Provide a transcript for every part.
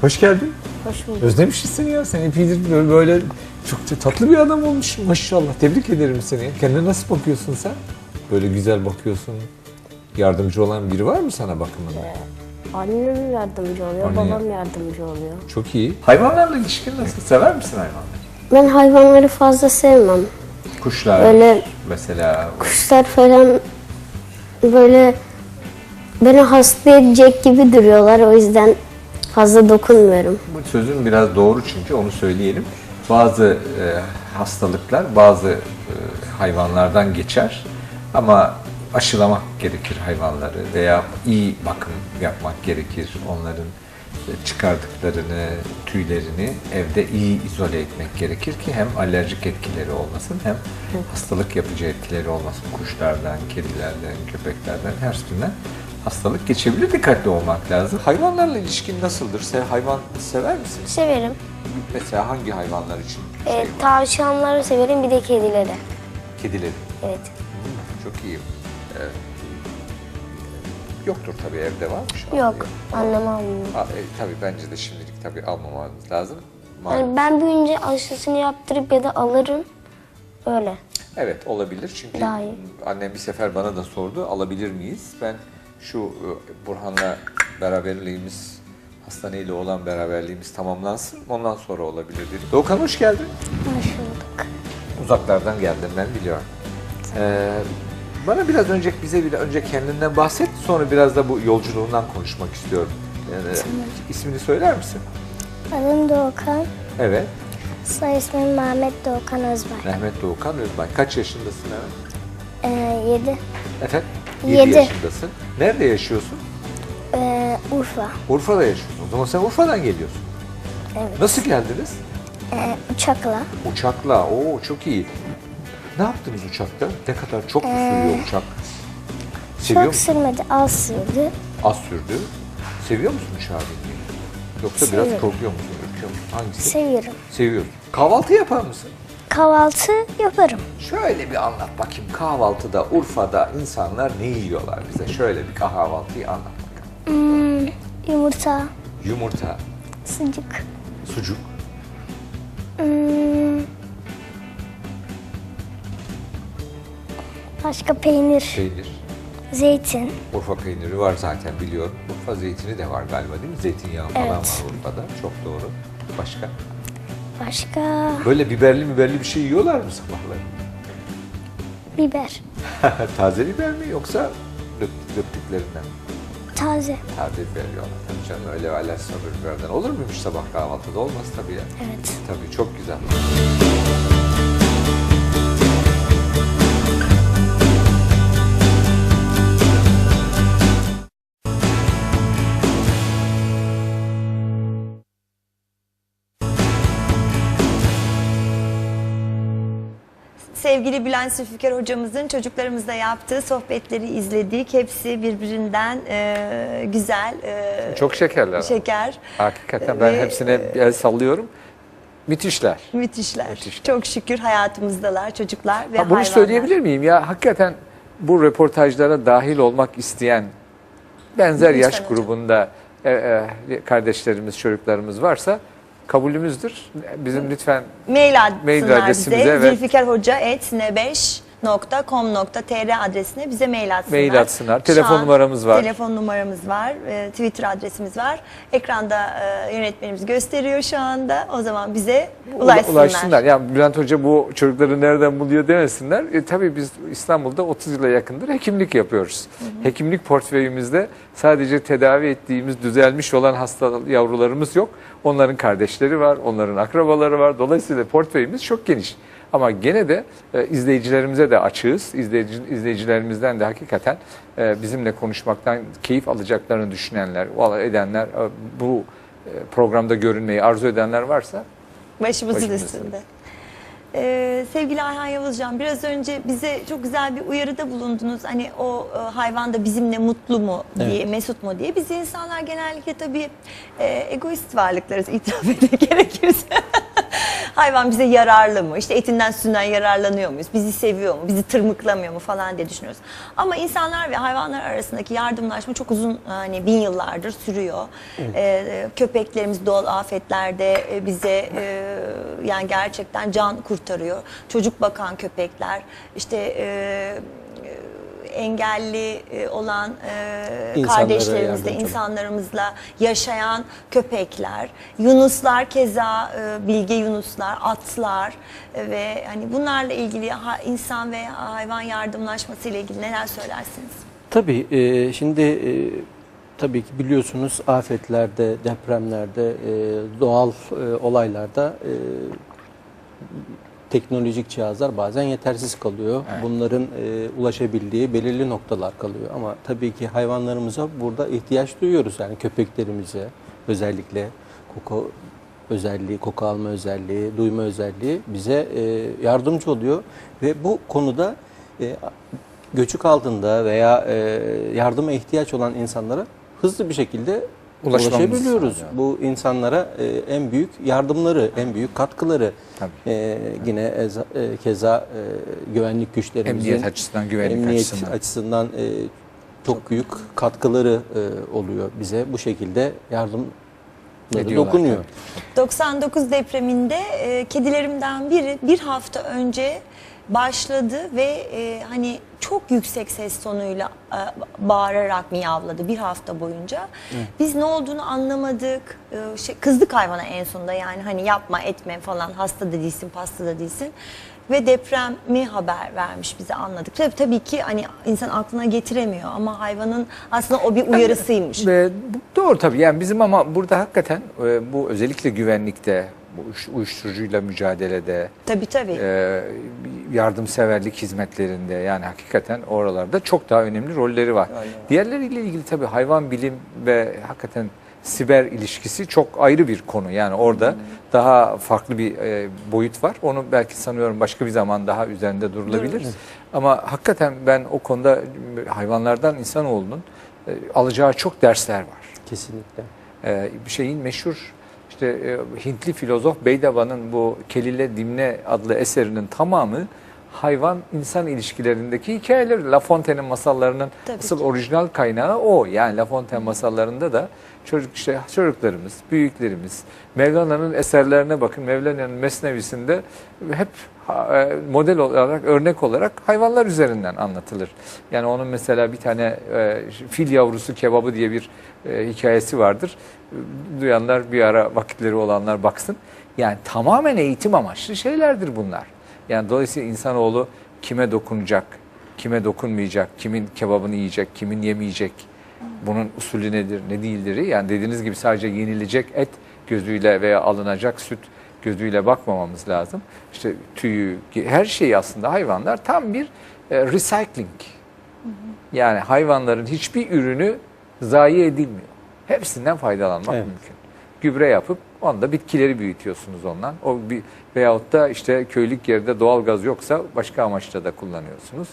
Hoş geldin. Hoş bulduk. Özlemişiz seni ya. Sen epeydir böyle, böyle çok tatlı bir adam olmuşsun maşallah. Tebrik ederim seni. Kendine nasıl bakıyorsun sen? Böyle güzel bakıyorsun. Yardımcı olan biri var mı sana bakımında? Annem yardımcı oluyor, Anne. babam yardımcı oluyor. Çok iyi. Hayvanlarla ilişkin nasıl? Sever misin hayvanları? Ben hayvanları fazla sevmem. Kuşlar Öyle- mesela. Kuşlar falan böyle beni hasta edecek gibi duruyorlar. O yüzden fazla dokunmuyorum. Bu sözün biraz doğru çünkü onu söyleyelim. Bazı e, hastalıklar bazı e, hayvanlardan geçer ama aşılamak gerekir hayvanları veya iyi bakım yapmak gerekir. Onların e, çıkardıklarını, tüylerini evde iyi izole etmek gerekir ki hem alerjik etkileri olmasın hem hastalık yapıcı etkileri olmasın. Kuşlardan, kedilerden, köpeklerden her birinden hastalık geçebilir. Dikkatli olmak lazım. Hayvanlarla ilişkin nasıldır? Sen hayvan sever misin? Severim. Mesela hangi hayvanlar için? Ee, Şey var? tavşanları severim bir de kedileri. Kedileri. Evet. Hmm, çok iyi. Evet. Yoktur tabii evde var mı şu an? Yok. Annem almıyor. E, tabii bence de şimdilik tabii almamamız lazım. Malum. Yani ben büyüyünce aşısını yaptırıp ya da alırım. Öyle. Evet olabilir çünkü Daha iyi. annem bir sefer bana da sordu alabilir miyiz? Ben şu e, Burhan'la beraberliğimiz hastaneyle olan beraberliğimiz tamamlansın ondan sonra olabilir dedim. Doğukan hoş geldin. Hoş bulduk. Uzaklardan geldim ben biliyorum. Ee, bana biraz önce bize bir önce kendinden bahset sonra biraz da bu yolculuğundan konuşmak istiyorum. Yani, ismini söyler misin? Adım Doğukan. Evet. Soy ismim Mehmet Doğukan Özbay. Mehmet Doğukan Özbay. Kaç yaşındasın evet? Ee, 7. Efendim? Yedi. yaşındasın. Nerede yaşıyorsun? Ee, Urfa. Urfa'da yaşıyorsun. O zaman sen Urfa'dan geliyorsun. Evet. Nasıl geldiniz? Ee, uçakla. Uçakla. Oo çok iyi. Ne yaptınız uçakta? Ne kadar çok mu sürüyor uçak? Seviyor Çok musun? sürmedi, az sürdü. Az sürdü. Seviyor musun uçağa binmeyi? Yoksa biraz Seviyorum. korkuyor musun? Ürküyor musun? Hangisi? Seviyorum. Seviyorsun. Kahvaltı yapar mısın? Kahvaltı yaparım. Şöyle bir anlat bakayım. Kahvaltıda Urfa'da insanlar ne yiyorlar bize? Şöyle bir kahvaltıyı anlat bakalım. Hmm, yumurta, Yumurta, sucuk, sucuk, hmm, başka peynir, peynir. zeytin, Urfa peyniri var zaten biliyorum. Urfa zeytini de var galiba değil mi? Zeytinyağı falan Evet. var Urfa'da. Çok doğru. Başka? Başka Böyle biberli biberli bir şey yiyorlar mı sabahları? biber, Taze biber mi yoksa dök- döktüklerinden? taze. Taze biber yiyorlar. Tabii canım öyle alerjisi biberden olur muymuş sabah kahvaltıda? Olmaz tabii ya. Evet. Tabii çok güzel. Sevgili Bülent Zülfikar hocamızın çocuklarımızla yaptığı sohbetleri izledik. Hepsi birbirinden e, güzel, e, Çok şekerler. şeker, Hakikaten ben Ve- hepsine bir el sallıyorum. Müthişler. müthişler. Müthiş. Çok şükür hayatımızdalar çocuklar ve Ha, bunu hayvanlar. söyleyebilir miyim? Ya hakikaten bu röportajlara dahil olmak isteyen benzer Lütfen yaş hocam. grubunda e, e, kardeşlerimiz, çocuklarımız varsa kabulümüzdür. Bizim lütfen mail, mail adresimize bize. Zülfikar Hoca et 5 www.tr adresine bize mail atsınlar. Mail atsınlar. Telefon an, numaramız var. Telefon numaramız var. Ee, Twitter adresimiz var. Ekranda e, yönetmenimiz gösteriyor şu anda. O zaman bize ulaşsınlar. Ulaşsınlar. Yani Bülent Hoca bu çocukları nereden buluyor demesinler. E, tabii biz İstanbul'da 30 yıla yakındır hekimlik yapıyoruz. Hı hı. Hekimlik portföyümüzde sadece tedavi ettiğimiz düzelmiş olan hasta yavrularımız yok. Onların kardeşleri var, onların akrabaları var. Dolayısıyla portföyümüz çok geniş. Ama gene de e, izleyicilerimize de açığız. İzleyici, izleyicilerimizden de hakikaten e, bizimle konuşmaktan keyif alacaklarını düşünenler, valla edenler, e, bu e, programda görünmeyi arzu edenler varsa Başımızın Başımızın üstünde. Ee, sevgili Ayhan Yavuzcan biraz önce bize çok güzel bir uyarıda bulundunuz. Hani o e, hayvan da bizimle mutlu mu diye, mesut mu diye. Biz insanlar genellikle tabii e, egoist varlıklarız itiraf etmek gerekirse. Hayvan bize yararlı mı? İşte etinden sütünden yararlanıyor muyuz? Bizi seviyor mu? Bizi tırmıklamıyor mu falan diye düşünüyoruz. Ama insanlar ve hayvanlar arasındaki yardımlaşma çok uzun hani bin yıllardır sürüyor. Ee, köpeklerimiz doğal afetlerde e, bize e, yani gerçekten can kurtarıyor. Çocuk bakan köpekler işte e, e, engelli e, olan e, kardeşlerimizle, insanlarımızla yaşayan köpekler, yunuslar keza e, bilge yunuslar, atlar e, ve hani bunlarla ilgili ha- insan ve hayvan yardımlaşması ile ilgili neler söylersiniz? Tabii e, şimdi e, tabii ki biliyorsunuz afetlerde, depremlerde, e, doğal e, olaylarda e, teknolojik cihazlar bazen yetersiz kalıyor. Bunların e, ulaşabildiği belirli noktalar kalıyor. Ama tabii ki hayvanlarımıza burada ihtiyaç duyuyoruz. Yani köpeklerimize özellikle koku özelliği, koku alma özelliği, duyma özelliği bize e, yardımcı oluyor. Ve bu konuda e, göçük altında veya e, yardıma ihtiyaç olan insanlara hızlı bir şekilde ulaşabiliyoruz. sağlıyor. Bu insanlara e, en büyük yardımları, en büyük katkıları Tabii. e, yine eza- e, keza e, güvenlik güçlerimizin Emniyet açısından, güvenlik emniyet açısından. açısından, e, çok, büyük katkıları e, oluyor bize. Bu şekilde Ediyorlar, dokunuyor. tabii. 99 depreminde e, kedilerimden biri bir hafta önce başladı ve e, hani çok yüksek ses tonuyla e, bağırarak miyavladı bir hafta boyunca. Biz ne olduğunu anlamadık. E, şey, kızdık hayvana en sonunda yani hani yapma etme falan hasta da değilsin pasta da değilsin. Ve depremi haber vermiş bize anladık. Tabii, tabii ki hani insan aklına getiremiyor ama hayvanın aslında o bir uyarısıymış. Bu doğru tabii yani bizim ama burada hakikaten e, bu özellikle güvenlikte, uyuşturucuyla mücadelede, Tabii tabii. e, yardımseverlik hizmetlerinde yani hakikaten oralarda çok daha önemli rolleri var. Diğerleriyle ilgili tabii hayvan bilim ve hakikaten siber ilişkisi çok ayrı bir konu. Yani orada daha farklı bir e, boyut var. Onu belki sanıyorum başka bir zaman daha üzerinde durulabilir. Ama hakikaten ben o konuda hayvanlardan insanoğlunun e, alacağı çok dersler var. Kesinlikle. Ee, bir şeyin meşhur işte e, Hintli filozof Beydava'nın bu Kelile Dimne adlı eserinin tamamı hayvan insan ilişkilerindeki hikayeler. La Fontaine'in masallarının Tabii asıl ki. orijinal kaynağı o. Yani La Fontaine masallarında da çocuk işte çocuklarımız, büyüklerimiz Mevlana'nın eserlerine bakın. Mevlana'nın Mesnevisinde hep e, model olarak, örnek olarak hayvanlar üzerinden anlatılır. Yani onun mesela bir tane e, fil yavrusu kebabı diye bir e, hikayesi vardır. Duyanlar bir ara vakitleri olanlar baksın. Yani tamamen eğitim amaçlı şeylerdir bunlar. Yani dolayısıyla insanoğlu kime dokunacak, kime dokunmayacak, kimin kebabını yiyecek, kimin yemeyecek, bunun usulü nedir, ne değildir. Yani dediğiniz gibi sadece yenilecek et gözüyle veya alınacak süt gözüyle bakmamamız lazım. İşte tüyü, her şeyi aslında hayvanlar tam bir e, recycling. Yani hayvanların hiçbir ürünü zayi edilmiyor. Hepsinden faydalanmak Evet. mümkün. Gübre yapıp onda bitkileri büyütüyorsunuz ondan. O bir veyahut da işte köylük yerde doğal gaz yoksa başka amaçla da kullanıyorsunuz.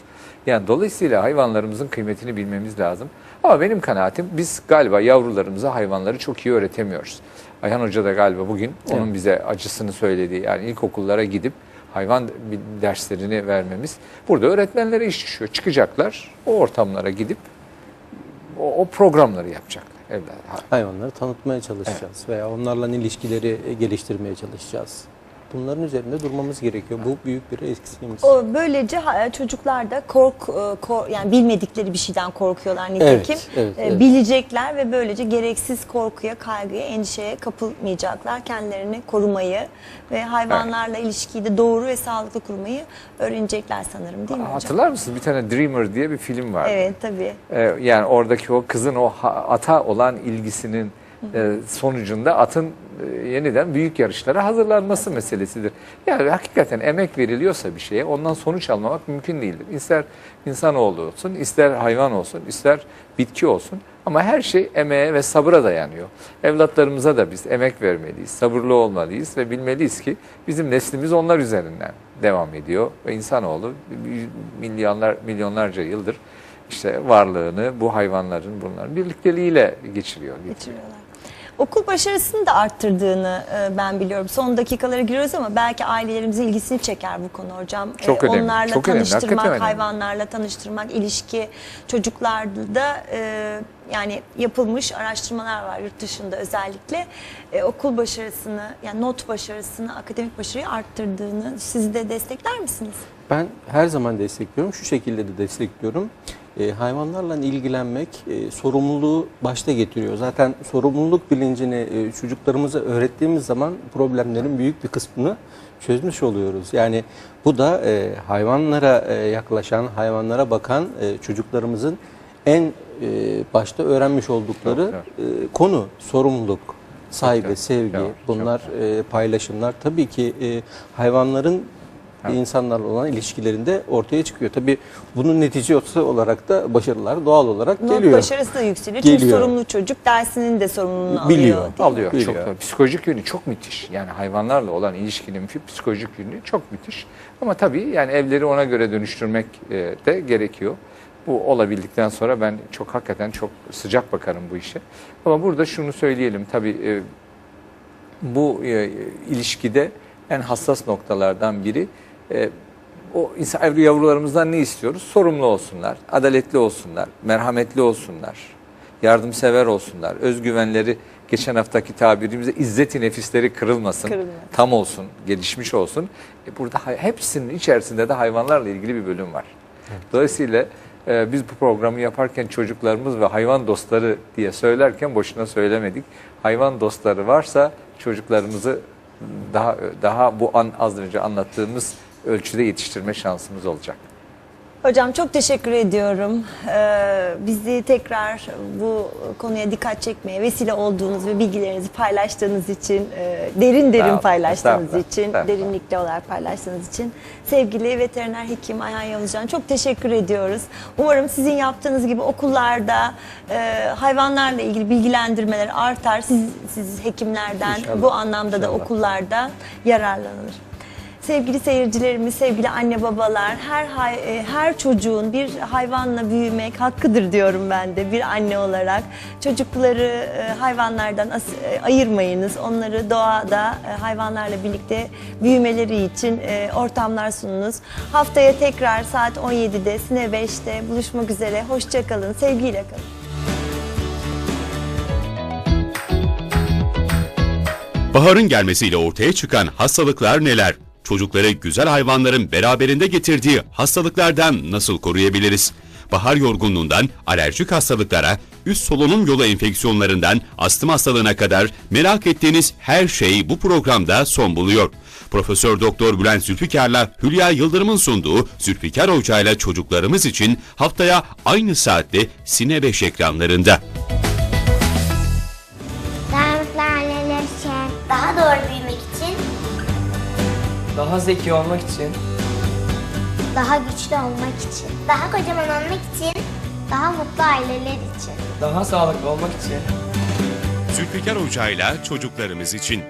Yani dolayısıyla hayvanlarımızın kıymetini bilmemiz lazım. Ama benim kanaatim biz galiba yavrularımıza hayvanları çok iyi öğretemiyoruz. Ayhan Hoca da galiba bugün onun bize acısını söylediği yani ilkokullara gidip hayvan derslerini vermemiz. Burada öğretmenlere iş düşüyor. Çıkacaklar o ortamlara gidip o, o programları yapacaklar. Evlat, Hayvanları tanıtmaya çalışacağız veya onlarla ilişkileri geliştirmeye çalışacağız. Bunların üzerinde durmamız gerekiyor. Bu büyük bir eksiğimiz. O böylece çocuklar da kork, e, kor- yani bilmedikleri bir şeyden korkuyorlar nitekim. Evet, evet, E, evet. Bilecekler ve böylece gereksiz korkuya, kaygıya, endişeye kapılmayacaklar. Kendilerini korumayı ve hayvanlarla ilişkiyi de doğru ve sağlıklı kurmayı öğrenecekler sanırım değil mi hocam? Hatırlar mısınız? Bir tane Dreamer diye bir film vardı. Evet tabii. Ee, yani oradaki o kızın o ata olan ilgisinin e, sonucunda atın e, yeniden büyük yarışlara hazırlanması meselesidir. Yani hakikaten emek veriliyorsa bir şeye ondan sonuç almamak mümkün değildir. İster insanoğlu olsun, ister hayvan olsun, ister bitki olsun ama her şey emeğe ve sabıra dayanıyor. Evlatlarımıza da biz emek vermeliyiz, sabırlı olmalıyız ve bilmeliyiz ki bizim neslimiz onlar üzerinden devam ediyor ve insanoğlu milyonlar milyonlarca yıldır işte varlığını bu hayvanların bunların birlikteliğiyle geçiriyor. Geçiriyorlar. Okul başarısını da arttırdığını e, ben biliyorum. Son dakikalara giriyoruz ama belki ailelerimizin ilgisini çeker bu konu hocam. E, Çok önemli, Onlarla çok tanıştırmak, önemli. hayvanlarla tanıştırmak, ilişki çocuklarda e, yani yapılmış araştırmalar var yurt dışında özellikle E, okul başarısını yani not başarısını, akademik başarıyı arttırdığını siz de destekler misiniz? Ben her zaman destekliyorum. Şu şekilde de destekliyorum. E, hayvanlarla ilgilenmek e, sorumluluğu başta getiriyor. Zaten sorumluluk bilincini e, çocuklarımıza öğrettiğimiz zaman problemlerin büyük bir kısmını çözmüş oluyoruz. Yani bu da e, hayvanlara e, yaklaşan, hayvanlara bakan e, çocuklarımızın en e, başta öğrenmiş oldukları e, konu sorumluluk, saygı, sevgi, bunlar e, paylaşımlar. Tabii ki e, hayvanların insanlarla olan ilişkilerinde ortaya çıkıyor. Tabii bunun neticesi olarak da başarılar doğal olarak Not geliyor. başarısı da yükseliyor. Çünkü Geliyor. sorumlu çocuk dersinin de sorumluluğunu Biliyor. alıyor. değil mi? alıyor. Biliyor. Çok. Psikolojik yönü çok müthiş. Yani hayvanlarla olan ilişkinin psikolojik yönü çok müthiş. Ama tabii yani evleri ona göre dönüştürmek e, de gerekiyor. Bu olabildikten sonra ben çok hakikaten çok sıcak bakarım bu işe. Ama burada şunu söyleyelim tabii e, bu e, ilişkide en hassas noktalardan biri e, o insan evli yavrularımızdan ne istiyoruz? Sorumlu olsunlar, adaletli olsunlar, merhametli olsunlar, yardımsever olsunlar, özgüvenleri geçen haftaki tabirimizde izzeti nefisleri kırılmasın, Kırılmasın. tam olsun, gelişmiş olsun. E, burada hepsinin içerisinde de hayvanlarla ilgili bir bölüm var. Dolayısıyla e, biz bu programı yaparken çocuklarımız ve hayvan dostları diye söylerken boşuna söylemedik. Hayvan dostları varsa çocuklarımızı daha daha bu an az önce anlattığımız ölçüde yetiştirme şansımız olacak. Hocam çok teşekkür ediyorum. Ee, bizi tekrar bu konuya dikkat çekmeye vesile olduğunuz ve bilgilerinizi paylaştığınız için, e, derin derin olun. paylaştığınız Estağfurullah. için, Estağfurullah. derinlikli olarak paylaştığınız için sevgili veteriner hekim Ayhan Yavuzcan çok teşekkür ediyoruz. Umarım sizin yaptığınız gibi okullarda e, hayvanlarla ilgili bilgilendirmeler artar. Siz, siz hekimlerden İnşallah. bu anlamda da İnşallah. okullarda yararlanılır. Sevgili seyircilerimiz, sevgili anne babalar, her e, her çocuğun bir hayvanla büyümek hakkıdır diyorum ben de bir anne olarak. Çocukları e, hayvanlardan e, ayırmayınız. Onları doğada hayvanlarla birlikte büyümeleri için ortamlar sununuz. Haftaya tekrar saat 17'de Sine 5'te buluşmak üzere. Hoşçakalın, sevgiyle kalın. Baharın gelmesiyle ortaya çıkan hastalıklar neler? Çocukları güzel hayvanların beraberinde getirdiği hastalıklardan nasıl koruyabiliriz? Bahar yorgunluğundan alerjik hastalıklara, üst solunum yolu enfeksiyonlarından astım hastalığına kadar merak ettiğiniz her şey bu programda son buluyor. Profesör Doktor Bülent Zülfikar'la Hülya Yıldırım'ın sunduğu Zülfikar Hoca ile çocuklarımız için haftaya aynı saatte Sine 5 ekranlarında. Daha zeki olmak için, daha güçlü olmak için, daha kocaman olmak için, daha mutlu aileler için. daha sağlıklı olmak için. Zülfikar Hoca ile çocuklarımız için